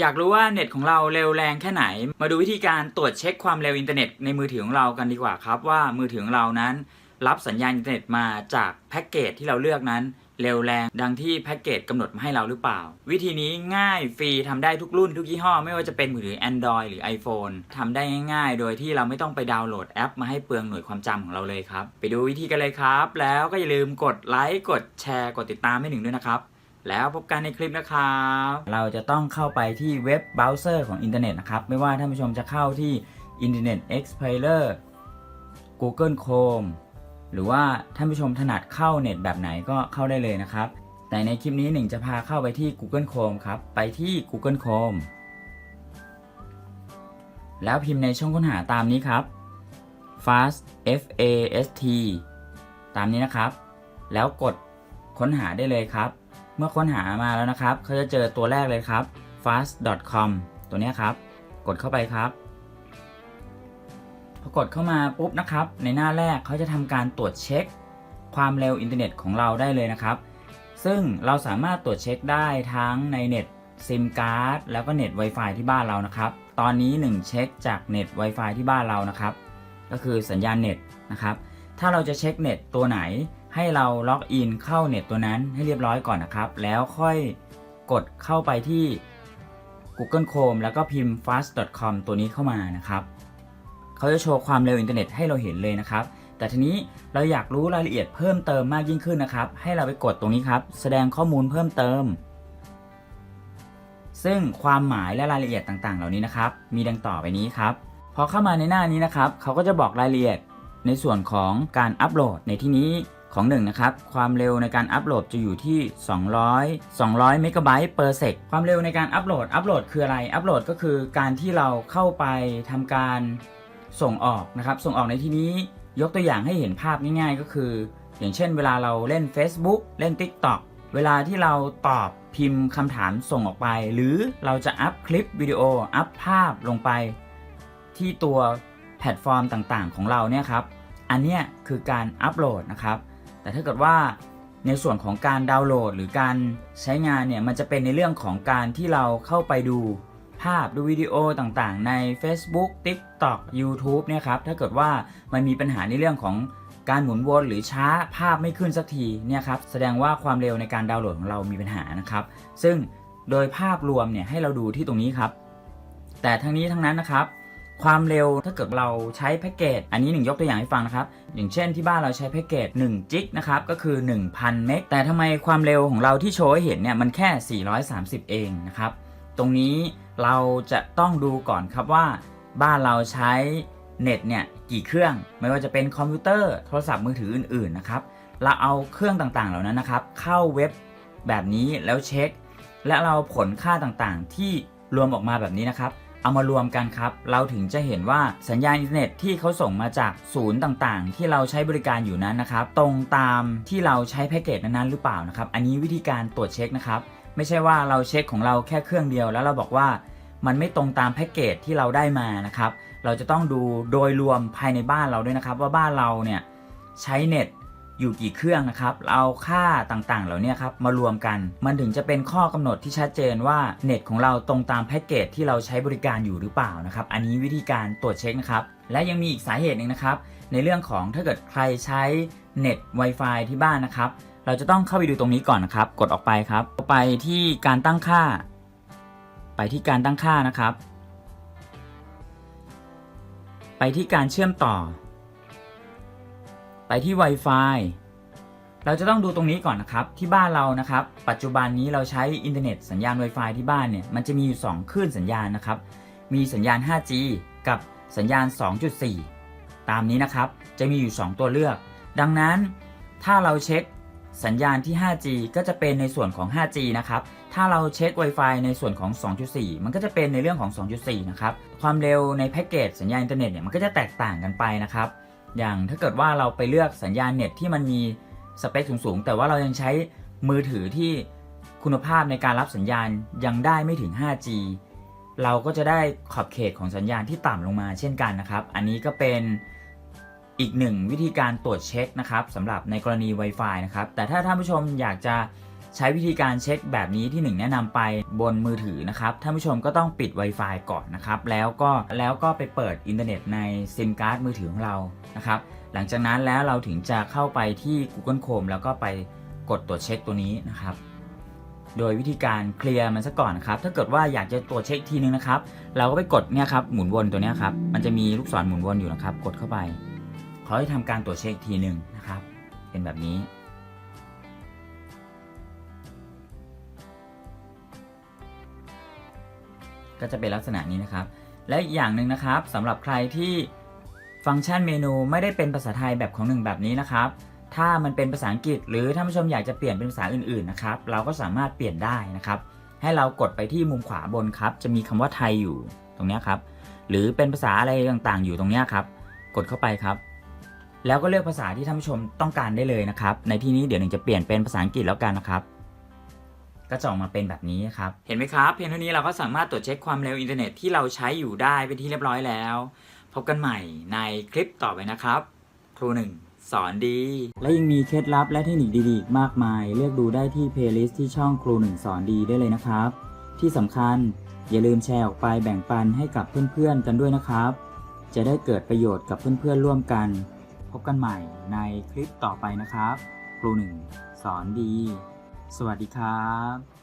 อยากรู้ว่าเน็ตของเราเร็วแรงแค่ไหน มาดูวิธีการตรวจเช็คความเร็วอินเทอร์เน็ตในมือถือของเรากันดีกว่าครับ ว่ามือถือของเรานั้นรับสัญญาณอินเทอร์เน็ตมาจากแพ็กเกจที่เราเลือกนั้น เร็วแรงดังที่แพ็กเกจกำหนดมาให้เราหรือเปล่า วิธีนี้ง่ายฟรีทำได้ทุกรุ่นทุกยี่ห้อ ไม่ว่าจะเป็นมือถือ Android หรือ iPhone ทำได้ง่ายๆ โดยที่เราไม่ต้องไปดาวน์โหลดแอปมาให้เปลืองหน่วยความจำของเราเลยครับ ไปดูวิธีกันเลยครับ แล้วก็อย่าลืมกดไลค์กดแชร์กดติดตามให้หนึ่งด้วยนะครับ แล้วพบกันในคลิปนะครับ เราจะต้องเข้าไปที่เว็บเบราว์เซอร์ของอินเทอร์เน็ตนะครับ ไม่ว่าท่านผู้ชมจะเข้าที่ Internet Explorer Google Chrome หรือว่าท่านผู้ชมถนัดเข้าเน็ตแบบไหนก็เข้าได้เลยนะครับ แต่ในคลิปนี้หนึ่งจะพาเข้าไปที่ Google Chrome ครับ ไปที่ Google Chrome แล้วพิมพ์ในช่องค้นหาตามนี้ครับ fast f a s t ตามนี้นะครับ แล้วกดค้นหาได้เลยครับ เมื่อค้นหามาแล้วนะครับเขาจะเจอตัวแรกเลยครับ fast.com ตัวนี้ครับ กดเข้าไปครับพอกดเข้ามาปุ๊บนะครับ ในหน้าแรกเขาจะทำการตรวจเช็ค ความเร็วอินเทอร์เน็ตของเราได้เลยนะครับ ซึ่งเราสามารถตรวจเช็คได้ทั้งในเน็ตซิมการ์ดแล้วก็เน็ต Wi-Fi ที่บ้านเรานะครับ ตอนนี้ 1 เช็คจากเน็ต Wi-Fi ที่บ้านเรานะครับ ก็คือสัญญาณเน็ตนะครับ ถ้าเราจะเช็คเน็ตตัวไหน ให้เราล็อกอินเข้าเน็ตตัวนั้นให้เรียบร้อยก่อนนะครับ แล้วค่อยกดเข้าไปที่ Google Chrome แล้วก็พิมพ์ fast.com ตัวนี้เข้ามานะครับเขาจะโชว์ความเร็วอินเทอร์เน็ตให้เราเห็นเลยนะครับ แต่ทีนี้เราอยากรู้รายละเอียดเพิ่มเติมมากยิ่งขึ้นนะครับ ให้เราไปกดตรงนี้ครับ แสดงข้อมูลเพิ่มเติม ซึ่งความหมายและรายละเอียดต่างๆ เหล่านี้นะครับ มีดังต่อไปนี้ครับ พอเข้ามาในหน้านี้นะครับ เขาก็จะบอกรายละเอียดในส่วนของการอัปโหลดในที่นี้ ของหนึ่งนะครับความเร็วในการอัปโหลดจะอยู่ที่ 200 200เมกะไบต์ per sec ความเร็วในการอัปโหลดอัปโหลดคืออะไรอัปโหลดก็คือการที่เราเข้าไปทำการส่งออกนะครับ ส่งออกในที่นี้ยกตัวอย่างให้เห็นภาพง่ายๆ ก็คือ อย่างเช่นเวลาเราเล่น Facebook เล่น TikTok เวลาที่เราตอบพิมพ์คำถามส่งออกไป หรือเราจะอัพคลิปวิดีโออัพภาพลงไป ที่ตัวแพลตฟอร์มต่างๆ ของเราเนี่ยครับ อันเนี้ยคือการอัปโหลดนะครับ แต่ถ้าเกิดว่าในส่วนของการดาวน์โหลด หรือการใช้งานเนี่ยมันจะเป็นในเรื่องของการที่เราเข้าไปดูภาพดูวิดีโอต่างๆ ใน Facebook TikTok YouTube เนี่ยครับถ้าเกิดว่ามันมีปัญหาในเรื่องของการหมุนวนหรือช้าภาพไม่ขึ้นสักทีเนี่ยครับแสดงว่าความเร็วในการดาวน์โหลดของเรามีปัญหานะครับซึ่งโดยภาพรวมเนี่ยให้เราดูที่ตรงนี้ครับ แต่ทั้งนี้ทั้งนั้นนะครับ ความเร็วถ้าเกิดเราใช้แพ็กเกจอันนี้หนึ่งยกตัวอย่างให้ฟังนะครับ อย่างเช่นที่บ้านเราใช้แพ็กเกจ1จิกนะครับก็คือ 1,000 เมกแต่ทำไมความเร็วของเราที่โชว์ให้เห็นเนี่ยมันแค่ 430 เองนะครับ ตรงนี้เราจะต้องดูก่อนครับว่า บ้านเราใช้เน็ตเนี่ยกี่เครื่อง ไม่ว่าจะเป็นคอมพิวเตอร์โทรศัพท์มือถืออื่นๆนะครับเราเอาเครื่องต่างๆเหล่านั้นนะครับ เข้าเว็บแบบนี้แล้วเช็ค และเราผลค่าต่างๆ ที่รวมออกมาแบบนี้นะครับ เอามารวมกันครับ เราถึงจะเห็นว่าสัญญาณอินเทอร์เน็ตที่เขาส่งมาจากศูนย์ต่างๆ ที่เราใช้บริการอยู่นั้นนะครับ ตรงตามที่เราใช้แพ็กเกจนั้นๆหรือเปล่านะครับ อันนี้วิธีการตรวจเช็คนะครับ ไม่ใช่ว่าเราเช็คของเราแค่เครื่องเดียว แล้วเราบอกว่ามันไม่ตรงตามแพ็กเกจที่เราได้มานะครับ เราจะต้องดูโดยรวมภายในบ้านเราด้วยนะครับ ว่าบ้านเราเนี่ยใช้เน็ต อยู่กี่เครื่องนะครับเราเอาค่าต่างๆ เหล่านี้ครับมารวมกัน มันถึงจะเป็นข้อกำหนดที่ชัดเจนว่าเน็ตของเราตรงตามแพ็กเกจที่เราใช้บริการอยู่หรือเปล่านะครับอันนี้วิธีการตรวจเช็คนะครับและยังมีอีกสาเหตุหนึ่งนะครับ ในเรื่องของถ้าเกิดใครใช้เน็ต Wi-Fi ที่บ้านนะครับ เราจะต้องเข้าไปดูตรงนี้ก่อนนะครับ กดออกไปครับไปที่การตั้งค่า ไปที่การตั้งค่านะครับ ไปที่การเชื่อมต่อ ไปที่ Wi-Fi เราจะต้องดูตรงนี้ก่อนนะครับ ที่บ้านเรานะครับ ปัจจุบันนี้เราใช้อินเทอร์เน็ตสัญญาณ Wi-Fi ที่บ้านเนี่ยมันจะมีอยู่ 2 คลื่นสัญญาณนะครับ มีสัญญาณ 5G กับสัญญาณ 2.4 ตามนี้นะครับ จะมีอยู่ 2 ตัวเลือก ดังนั้นถ้าเราเช็คสัญญาณที่ 5G ก็จะเป็นในส่วนของ 5G นะครับ ถ้าเราเช็ค Wi-Fi ในส่วนของ 2.4 มันก็จะเป็นในเรื่องของ 2.4 นะครับ ความเร็วในแพ็กเกจสัญญาณอินเทอร์เน็ตเนี่ยมันก็จะแตกต่างกันไปนะครับ อย่างถ้าเกิดว่าเราไปเลือกสัญญาณเน็ตที่มันมีสเปคสูงๆ แต่ว่าเรายังใช้มือถือที่คุณภาพในการรับสัญญาณยังได้ไม่ถึง 5G เราก็จะได้ขอบเขตของสัญญาณที่ต่ำลงมาเช่นกันนะครับ อันนี้ก็เป็นอีกหนึ่งวิธีการตรวจเช็คนะครับสำหรับในกรณี Wi-Fi นะครับ แต่ถ้าท่านผู้ชมอยากจะ ใช้วิธีการเช็คแบบนี้ที่หนึ่งแนะนำไปบนมือถือนะครับท่านผู้ชมก็ต้องปิด Wi-Fi ก่อนนะครับ แล้วก็แล้วก็ไปเปิดอินเทอร์เน็ตในซิมการ์ดมือถือของเรานะครับ หลังจากนั้นแล้วเราถึงจะเข้าไปที่ Google Chrome แล้วก็ไปกดตรวจเช็คตัวนี้นะครับ โดยวิธีการเคลียร์มันซะก่อนครับ ถ้าเกิดว่าอยากจะตรวจเช็คทีนึงนะครับ เราก็ไปกดเนี่ยครับหมุนวนตัวเนี้ยครับ มันจะมีลูกศรหมุนวนอยู่นะครับ กดเข้าไปเขาจะทำการตรวจเช็คทีหนึ่งนะครับ เป็นแบบนี้ ก็จะเป็นลักษณะนี้นะครับ และอีกอย่างหนึ่งนะครับสำหรับใครที่ฟังก์ชันเมนูไม่ได้เป็นภาษาไทยแบบของหนึ่งแบบนี้นะครับ ถ้ามันเป็นภาษาอังกฤษ หรือท่านผู้ชมอยากจะเปลี่ยนเป็นภาษาอื่นๆนะครับ เราก็สามารถเปลี่ยนได้นะครับ ให้เรากดไปที่มุมขวาบนครับ จะมีคำว่าไทยอยู่ตรงนี้ครับ หรือเป็นภาษาอะไรต่างๆ อยู่ตรงนี้ครับ กดเข้าไปครับ แล้วก็เลือกภาษาที่ท่านผู้ชมต้องการได้เลยนะครับ ในที่นี้เดี๋ยวหนึ่งจะเปลี่ยนเป็นภาษาอังกฤษแล้วกันนะครับ ก็จะออกมาเป็นแบบนี้ครับ เห็นไหมครับ เพียงเท่านี้เราก็สามารถตรวจเช็คความเร็วอินเทอร์เน็ตที่เราใช้อยู่ได้เป็นที่เรียบร้อยแล้ว พบกันใหม่ในคลิปต่อไปนะครับ ครูหนึ่งสอนดี และยังมีเคล็ดลับและเทคนิคดีๆมากมาย เลือกดูได้ที่เพลย์ลิสต์ที่ช่องครูหนึ่งสอนดีได้เลยนะครับ ที่สำคัญอย่าลืมแชร์ออกไปแบ่งปันให้กับเพื่อนๆกันด้วยนะครับ จะได้เกิดประโยชน์กับเพื่อนๆร่วมกัน พบกันใหม่ในคลิปต่อไปนะครับ ครูหนึ่งสอนดี สวัสดีครับ